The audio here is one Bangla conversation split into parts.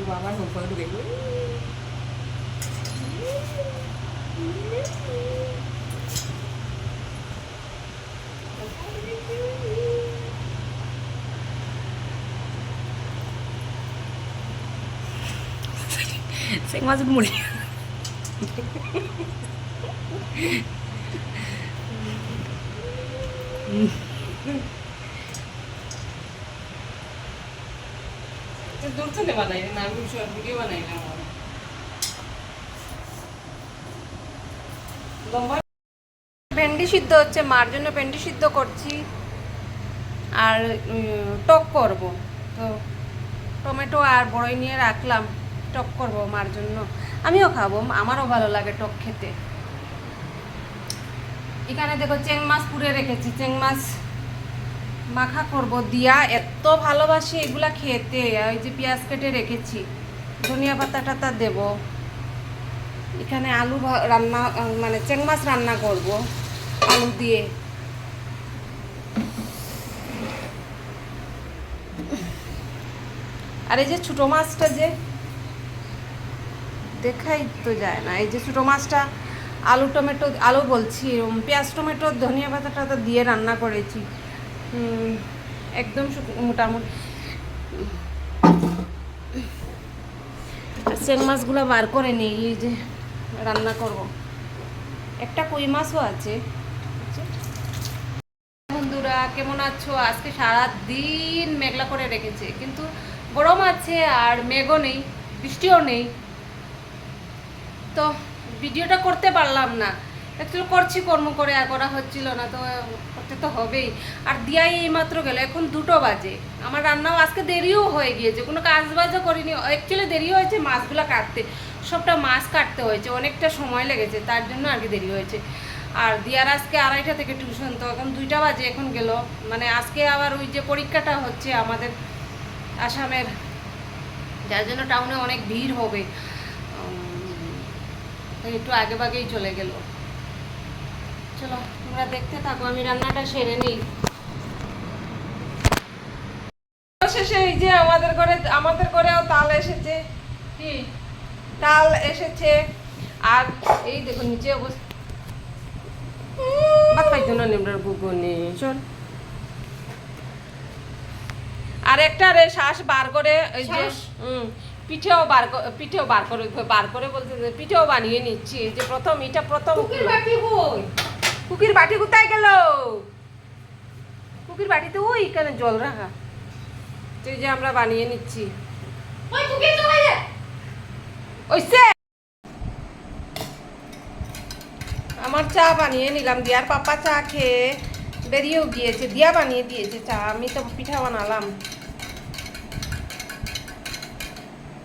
대왕을 공부하게 생맞은 물이야. 음. বানাই না, আমি শর্ট ভিডিও ভেন্ডি সিদ্ধ হচ্ছে, মার জন্য ভেন্ডি সিদ্ধ করছি। আর টক করব। তো টমেটো আর বড়ই নিয়ে রাখলাম, টক করব মার জন্য। আমিও খাব, আমারও ভালো লাগে টক খেতে। এখানে দেখো চেং মাছ পুড়ে রেখেছি, চেং মাছ মাখা করব, দিয়া এত ভালোবাসি এগুলা খেতে। ওই যে পেঁয়াজ কেটে রেখেছি, ধনিয়া পাতা টাতা দেবো। এখানে আলু রান্না মানে চেং মাছ রান্না করব, আলু দিয়ে। আর এই যে ছোটো মাছটা যে, দেখাই তো যায় না। এই যে ছোটো মাছটা, আলু টমেটো, আলু বলছি পেঁয়াজ টমেটো, ধনিয়া পাতা টাতা দিয়ে রান্না করেছি। একদম মোটামুটি। চেং মাছগুলো বার করে নিই, এই যে রান্না করব। একটা কই মাছও আছে। বন্ধুরা, কেমন আছো? আজকে সারা দিন মেঘলা করে রেখেছে, কিন্তু গরম আছে আর মেঘও নেই, বৃষ্টিও নেই। তো, ভিডিওটা করতে পারলাম না। অ্যাকচুয়ালি করছি, কর্ম করে আর করা হচ্ছিল না তো, করতে তো হবেই। আর দিয়াই এইমাত্র গেল, এখন দুটো বাজে। আমার রান্নাও আজকে দেরিও হয়ে গিয়েছে, কোনো কাজ বাজও করিনি। অ্যাকচুয়ালি দেরি হয়েছে মাছগুলো কাটতে, সবটা মাছ কাটতে হয়েছে, অনেকটা সময় লেগেছে, তার জন্য আর কি দেরি হয়েছে। আর দিয়ার আজকে আড়াইটা থেকে টিউশন, তো এখন দুইটা বাজে এখন গেল। মানে আজকে আবার ওই যে পরীক্ষাটা হচ্ছে আমাদের আসামের, যার জন্য টাউনে অনেক ভিড় হবে। একটু আগে ভাগেই চলে গেল। চলো তোমরা দেখতে থাকো আমি রান্নাটা সেরে নিই। শেষে এই যে আমাদের ঘরে আমাদের ঘরেও তাল এসেছে। কি? তাল এসেছে। আর এই দেখো নিচে অবস্থা। বাদ পাইতো না নিমড়ার গুগুনি শোন আর একটা রে শ্বাস বার করে যে পিঠেও বার ক- পিঠেও বার করে বার করে বলতে পিঠেও বানিয়ে নিচ্ছি। যে প্রথম এটা প্রথম। কুকির বাটি কোথায় গেল? কুকির বাটিতে ওই এখানে জল রাখা? তো এই যে আমরা বানিয়ে নিচ্ছি। ওই কুকির তো খাইলে ওইসে। আমার চা বানিয়ে নিলাম দিয়ার পাপা চা খেয়ে বেরিয়েও গিয়েছে দিয়া বানিয়ে দিয়েছে চা আমি তো পিঠা বানালাম।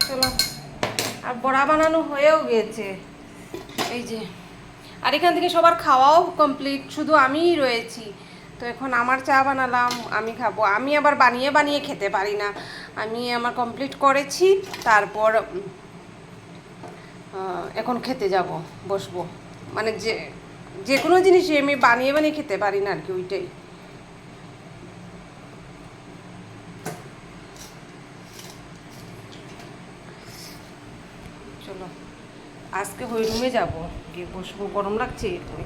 চলো। আর বড়া বানানো হয়েও গিয়েছে এই যে। আর এখান থেকে সবার খাওয়াও কমপ্লিট শুধু আমিই রয়েছি। তো এখন আমার চা বানালাম, আমি খাব। আমি আবার বানিয়ে বানিয়ে খেতে পারি না। আমি আমার কমপ্লিট করেছি, তারপর এখন খেতে যাব, বসবো। মানে যে যে কোনো জিনিসই আমি বানিয়ে বানিয়ে খেতে পারি না আর কি, ওইটাই চলো আজকে ওই রুমে যাব। গিয়ে বসবো, গরম লাগছে এরপরে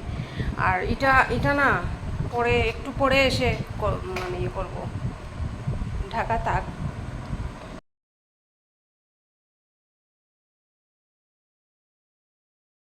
আর এটা এটা না, পরে, একটু পরে এসে মানে ইয়ে করব। ঢাকা থাক।